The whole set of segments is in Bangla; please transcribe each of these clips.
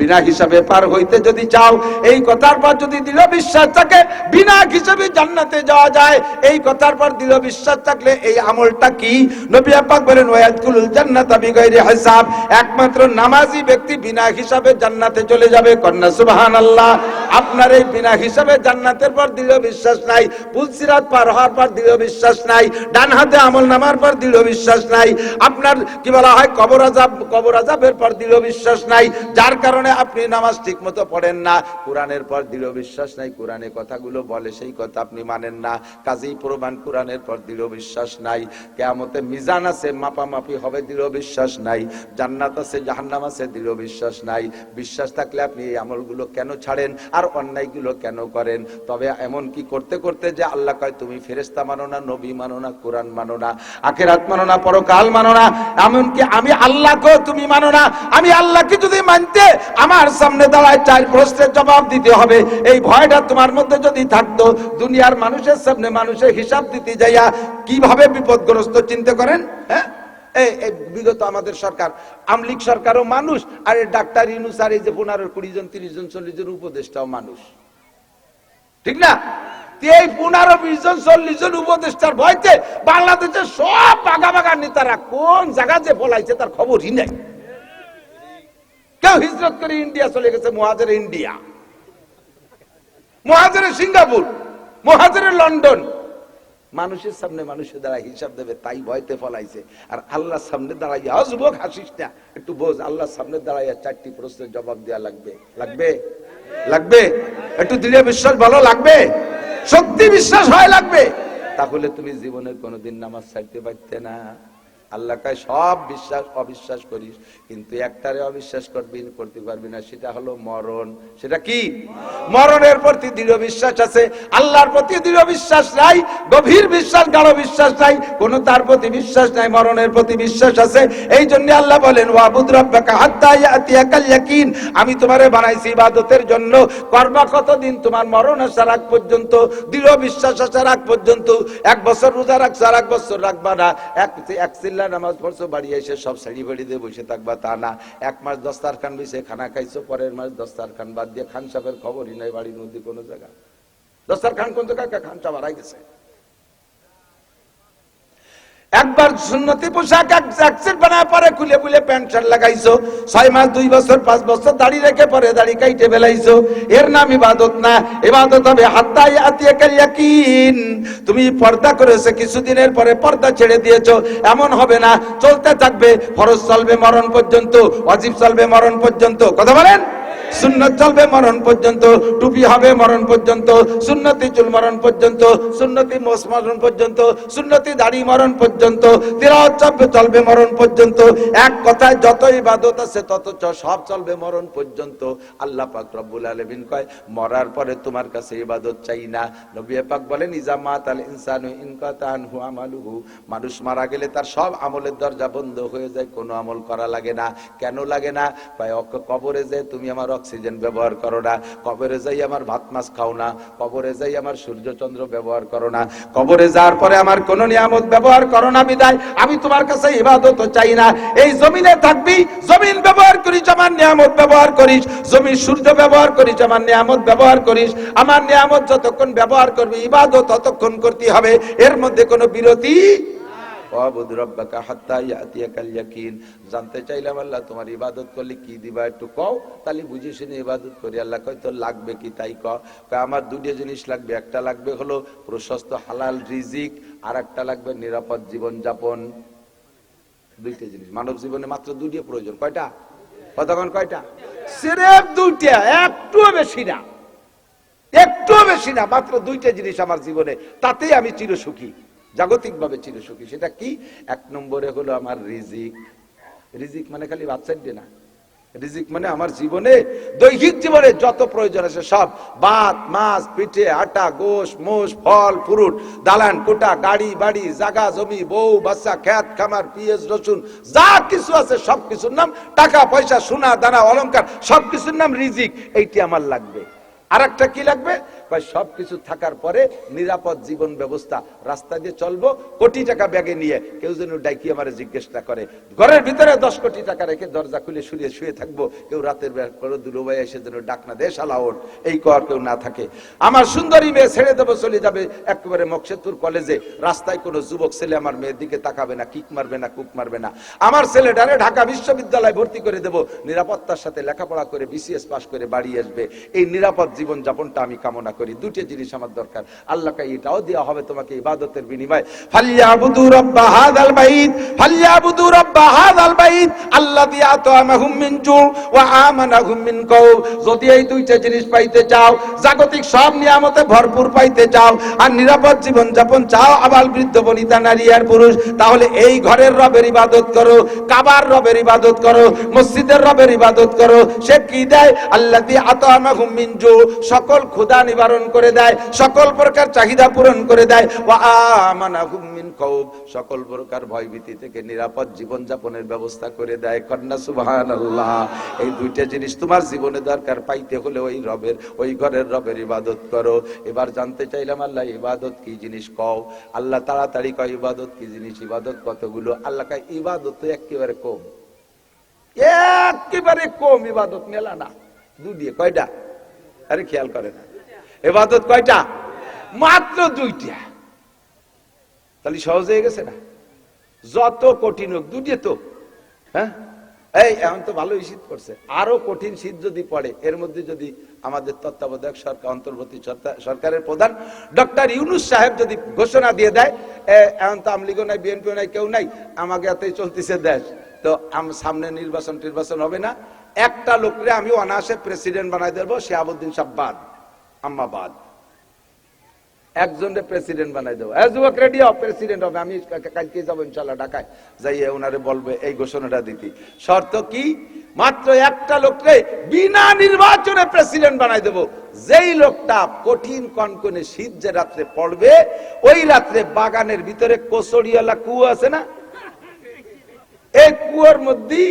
বিনা হিসাবে পার হইতে যদি চাও, এই কথার পর যদি দৃঢ় বিশ্বাস থাকে, বিনা হিসাবে জান্নাতে যাওয়া যায়। এই কথার পর দৃঢ় বিশ্বাস থাকলে এই আমলটা কি? নবী পাক বলেন ওয়ায়াদকুলুল জান্নাতা বিগাইরি হিসাব। একমাত্র নামাজি ব্যক্তি বিনা হিসাবে জান্নাতে চলে যাবে। কন্যা, সুবহানাল্লাহ। আপনার এই বিনা হিসাবে জান্নাতের পর দৃঢ় বিশ্বাস নাই। পুলসিরাত পার হওয়ার পর দৃঢ় বিশ্বাস নাই। ডান হাতে আমল নামার পর দৃঢ় বিশ্বাস নাই। আপনার কি বলা হয়, কবর আজাব কবর আজাবের পর দৃঢ় বিশ্বাস নাই। যার কারণে আপনি নামাজ ঠিক মতো পড়েন না। কোরআনের পর দৃঢ় বিশ্বাস নাই, কোরআনে কথাগুলো বলে সেই কথা আপনি মানেন না। কাজেই প্রমাণ কোরআনের পর দৃঢ় বিশ্বাস নাই। কেয়ামতে মিজান আছে, মাপামাপি হবে, দৃঢ় বিশ্বাস নাই। জান্নাত আছে, জাহান্নাম আছে, দৃঢ় বিশ্বাস নাই। বিশ্বাস থাকলে আপনি এই আমলগুলো কেন ছাড়েন আর অন্যায়গুলো কেন করেন? তবে এমন কি করতে করতে যে আল্লাহ কয়, তুমি ফেরেস্তা মানো না, নবী মানো না, কোরআন মানো না, আখেরাত মানো না, পরকাল মানো না। এমনকি আমি আল্লাহকেও তুমি মানো না। আমি আল্লাহকে যদি মানতে আমার সামনে দাঁড়ায় চার প্রশ্নের জবাব দিতে হবে। এই ভয়টা তোমার মধ্যে যদি থাকতো, দুনিয়ার মানুষের সামনে মানুষের হিসাব দিতে যাইয়া কীভাবে বিপদগ্রস্ত, চিন্তা করেন? হ্যাঁ? বিগত আমাদের সরকার, আমলিক সরকারও মানুষ, আর ডাক্তার ইউনুস আর এই যে পনেরো, কুড়ি জন, তিরিশ জন, চল্লিশ জন উপদেষ্টাও মানুষ। ঠিক না? এই পনেরো, বিশ জন, চল্লিশ জন উপদেষ্টার ভয়তে বাংলাদেশের সব বাগা বাগা নেতারা কোন জায়গা যে বলাইছে তার খবরই নাই। কেউ হিজরত করে ইন্ডিয়া চলে গেছে, মহাজের ইন্ডিয়া। মহাজের সিঙ্গাপুর, মহাজের লন্ডন। মানুষের সামনে মানুষের দ্বারা হিসাব দেবে, তাই ভয়তে ফলাইছে। আর আল্লাহর সামনে দাঁড়াইয়া অযুবক হাসিস না। একটু বোঝ, আল্লাহর সামনে দাঁড়াইয়া চারটি প্রশ্নের জবাব দেওয়া লাগবে। লাগবে? লাগবে? একটু দৃঢ় বিশ্বাস ভালো লাগবে? সত্যি বিশ্বাস হয়, লাগবে? তাহলে তুমি জীবনের কোনোদিন নামাজ ছাড়তে পারতে না। আল্লাহ কয় সব বিশ্বাস, অবিশ্বাস করিস, কিন্তু একটারে অবিশ্বাস করবি, করতে পারবি না, সেটা হলো মরণ। সেটা কি? মরণের প্রতি দৃঢ় বিশ্বাস আছে, আল্লাহর প্রতি দৃঢ় বিশ্বাস নাই, গভীর বিশ্বাস, গাঢ় বিশ্বাস নাই, কোন তার প্রতি বিশ্বাস নাই, মরণের প্রতি বিশ্বাস আছে। এই জন্য আল্লাহ বলেন, ওয়াবুদ রাব্বাকা হাত্তা ইয়াতিয়াকাল ইয়াকিন। আমি তোমারে বানাইছি ইবাদতের জন্য। করবা কতদিন তোমার মরণ আসার আগ পর্যন্ত, দৃঢ় বিশ্বাস আসার আগ পর্যন্ত। এক বছর রোজা রাখছো আর এক বছর রাখবা না। এক এক চিল্লা নামাজ পড়ছো, বাড়ি এসে সব সাড়ি বাড়ি দিয়ে বসে থাকবা, তা না। এক মাস দস্তার খান বসে খানা খাইছো, পরের মাস দস্তার খান বাদ দিয়ে খান সাহেবের খবরই নাই বাড়ির মধ্যে কোনো জায়গা। দস্তার খান কোন জায়গায়? খান সাহেব হারাই গেছে। একবার সুন্নতি পোশাক এক জ্যাকসেট বানায় পরে খুলে খুলে প্যান্ট শার্ট লাগাইছো। ছয় মাস, দুই বছর, পাঁচ বছর দাড়ি রেখে পরে দাড়ি কাইটে বেলাইছো এর নাম ইবাদত না। ইবাদত হবে হাত্তাই আতিয়া কালিয়াকিন তুমি পর্দা করেছ, কিছুদিনের পরে পর্দা ছেড়ে দিয়েছ। এমন হবে না। চলতে থাকবে, ফরজ চলবে মরণ পর্যন্ত অজীব চলবে মরণ পর্যন্ত। কথা বলেন? সুন্নত চলবে মরণ পর্যন্ত, টুপি হবে মরণ পর্যন্ত, সুন্নতি চুল মরণ পর্যন্ত, সুন্নতি মোস মরণ পর্যন্ত, সুন্নতি দাড়ি মরণ পর্যন্ত তিরাওয়াত চলবে চলবে মরণ পর্যন্ত। এক কথায় যত ইবাদত আছে তত সব চলবে মরণ পর্যন্ত। আল্লাহ পাক রব্বুল আলামিন কয়, মরার পরে তোমার কাছে ইবাদত চাই না। নবী পাক বলেন, ইজা মাত আল ইনসানু ইনকাতান হু আমালুহু। মানুষ মারা গেলে তার সব আমলের দরজা বন্ধ হয়ে যায়, কোনো আমল করা লাগে না। কেন লাগে না? কবরে যে তুমি আমার অক্সিজেন ব্যবহার করো না। কবরে যাই আমার ভাত মাছ খাও না। কবরে যাই আমার সূর্য চন্দ্র ব্যবহার করো না। কবরে যাওয়ার পরে আমার কোন নিয়ামত ব্যবহার করো না বিদায়। আমি তোমার কাছে ইবাদত চাই না। এই জমিনে থাকবি, জমিন ব্যবহার করিস আমার নিয়ামত ব্যবহার করিস। জমি সূর্য ব্যবহার করিস আমার নিয়ামত ব্যবহার করিস। আমার নিয়ামত যতক্ষণ ব্যবহার করবি, ইবাদত ততক্ষণ করতে হবে। এর মধ্যে কোনো বিরতি জানতে চাইলাম আল্লাহ, তোমার ইবাদত করলে কি দিবা একটু কও। তাহলে বুঝে শুনে ইবাদত করি। আল্লাহ কয়, তোর লাগবে কি? তাই ক আমার দুটো জিনিস লাগবে। একটা লাগবে হলো প্রশস্ত হালাল রিজিক আর একটা লাগবে নিরাপদ জীবন যাপন দুইটা জিনিস। মানব জীবনে মাত্র দুইটা প্রয়োজন। কয়টা? কতক্ষণ? কয়টা? সিরেফ দুইটা, একটুও বেশি না। একটুও বেশি না। মাত্র দুইটা জিনিস আমার জীবনে। তাতেই আমি চিরসুখী। জাগতিক ভাবে চিরসুখী সেটা কি? এক নম্বরে হলো আমার রিজিক। রিজিক মানে খালি বাচ্চার দিয়ে না। রিজিক মানে আমার জীবনে, দৈহিক জীবনে যত প্রয়োজন আছে সব। ভাত, মাছ, পিঠে, আটা, গোশ, মোষ, ফল, ফ্রুট, দালান, কোটা, গাড়ি, বাড়ি, জাগা, জমি, বউ, বাচ্চা, খ্যাত, খামার, পিঁয়াজ, রসুন, যা কিছু আছে সব কিছুর নাম, টাকা, পয়সা, সোনা, দানা, অলংকার সব কিছুর নাম রিজিক। এইটি আমার লাগবে। আর একটা কি লাগবে? কয়, সবকিছু থাকার পরে নিরাপদ জীবন ব্যবস্থা, রাস্তা দিয়ে চলবো, কোটি টাকা ব্যাগে নিয়ে কেউ যেন ডাইকি আমার জিজ্ঞেস করে। ঘরের ভিতরে দশ কোটি টাকা রেখে দরজা খুলে শুয়ে শুয়ে থাকব, কেউ রাতের বেলা করে দুলোবাই এসে যেন ডাক না দেশ আলাওর এই কর কেউ না থাকে। আমার সুন্দরী মেয়ে ছেড়ে দেবো, চলে যাবে একেবারে মকসেতুর কলেজে। রাস্তায় কোনো যুবক ছেলে আমার মেয়ের দিকে তাকাবে না, কিক মারবে না, কুক মারবে না। আমার ছেলেটারে ঢাকা বিশ্ববিদ্যালয়ে ভর্তি করে দেব। নিরাপত্তার সাথে লেখাপড়া করে বিসিএস পাস করে বাড়ি আসবে। এই নিরাপদ জীবন যাপনটা আমি কামনা করি, দুটি জিনিস আমার দরকার। আল্লাহকে এটাও দেওয়া হবে তোমাকে ইবাদতের বিনিময়। ফালিয়াবুদু রাব্বা হাযাল আল্লাযী মিন মিন যদি এই দুইটা জিনিস পাইতে চাও, জাগতিক সব নিয়ামতে ভরপুর পাইতে চাও, আর নিরাপদ জীবন যাপন চাও, আবাল বৃদ্ধ বনিতা নারী আর পুরুষ, তাহলে এই ঘরের রবের ইবাদত করো, কাবার রবের ইবাদত করো, মসজিদের রবের ইবাদত করো। সে কি দেয়? আল্লাহ দিয়ে আতামাহুম মিন জু। সকল ক্ষুধা নিবারণ করে দেয়, সকল প্রকার চাহিদা পূরণ করে দেয়। সকল প্রকার ভয়ভীতি থেকে নিরাপদ জীবন যাপনের ব্যবস্থা করে দেয়। কন্যা, সুবহানাল্লাহ, এই দুইটা জিনিস তোমার জীবনে দরকার। পাইতে হলে ওই রবের, ওই ঘরের রবের ইবাদত করো। এবার জানতে চাইলাম, আল্লাহ, ইবাদত কি জিনিস? কও। আল্লাহ, তাড়াতাড়ি কয়, ইবাদত কি জিনিস? ইবাদত কতগুলো? আল্লাহ কয়, ইবাদত তো একেবারে কম। একেবারে কম ইবাদত, মেলা না। দু দিয়ে, কয়টা? আরে, খেয়াল করে না। এবাদত কয়টা? মাত্র দুইটা। তাহলে সহজ হয়ে গেছে না? যত কঠিন হোক দুটিয়ে তো। হ্যাঁ? এই, এখন তো ভালোই শীত পড়ছে। আরও কঠিন শীত যদি পড়ে, এর মধ্যে যদি আমাদের তত্ত্বাবধায়ক সরকার, অন্তর্বর্তী সরকারের প্রধান ডক্টর ইউনুস সাহেব যদি ঘোষণা দিয়ে দেয় এখন তো আমলিগও নাই, বিএনপিও নাই, কেউ নাই, আমাকে এতই চলতেছে দেশ। তো আম- সামনে নির্বাচন টির্বাচন হবে না। একটা লোকরে আমি অনায়াসে প্রেসিডেন্ট বানাই দেবো শেহাবুদ্দিন সাহেব বাদ আম্মা একজনের প্রেসিডেন্ট বানাই দেবো। যুবক রেডি হও, প্রেসিডেন্ট হবে। আমি কালকে যাব ইনশাল্লাহ ঢাকায়। যাইয়ে ওনারে বলবে, এই ঘোষণাটা দিতি। শর্ত কি? মাত্র একটা লোককে বিনা নির্বাচনে প্রেসিডেন্ট বানাই দেবো। যেই লোকটা কঠিন কনকনে শীত যে রাত্রে পড়বে, ওই রাত্রে বাগানের ভিতরে কচড়িওয়ালা কুয়ো আছে না? এই কুয়োর মধ্যে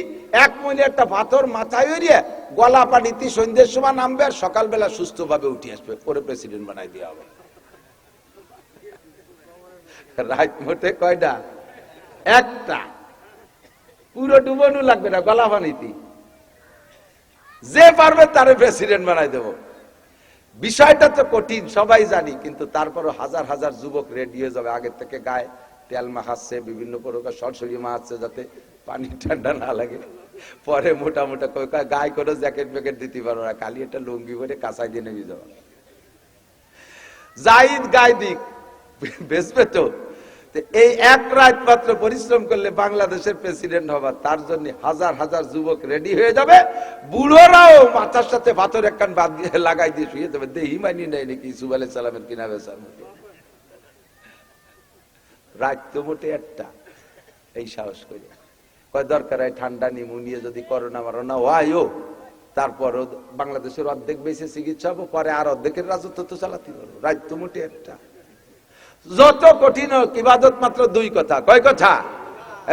এক মনে একটা পাথর মাথায় এরিয়ে গলা পানিতে সন্ধ্যের সময় নামবে আর সকালবেলা সুস্থভাবে উঠে আসবে। পরে প্রেসিডেন্ট বানাই দেওয়া হবে। রাত মোটে কয়টা? একটা। পুরো ডুবানো লাগবে না গলা পানিতে। যে পারবে তারে প্রেসিডেন্ট বানাই দেব। বিষয়টা তো কঠিন, সবাই জানি, কিন্তু তারপরও হাজার হাজার যুবক রেডি হয়ে যাবে আগের থেকে গায়ে। তেল মাখাচ্ছে, বিভিন্ন প্রকার সরসরি মাখাচ্ছে যাতে পানি ঠান্ডা না লাগে। পরে মোটা মোটা গায়ে করে জ্যাকেট প্যাকেট দিতে পারো না, খালি একটা লুঙ্গি করে কাঁচাই দিয়ে নেমে যাওয়া জাহিদ গায়ে দিক বেসবে তো। এই এক রাত মাত্র পরিশ্রম করলে বাংলাদেশের প্রেসিডেন্ট হবার, তার জন্য হাজার হাজার যুবক রেডি হয়ে যাবে। বুড়োরাও মাথার সাথে পাথর একখান বাদ দিয়ে লাগাই দিয়ে শুয়ে দেবে দেহি মানি নেই নাকি ইসুফ আলাই সালামের কিনা বেসার মধ্যে রাত তো মোটে একটা, এই সাহস করে কয়, দরকার হয় ঠান্ডা নিমোনিয়া যদি করোনা মারোনা ও তারপর বাংলাদেশের অর্ধেক বেশি চিকিৎসা হব, পরে আর অর্ধেকের রাজত্ব তো চালাতে পারব। রাজত্ব মোটে একটা। যত কঠিন হোক, ইবাদত মাত্র দুই কথা। কয় কথা?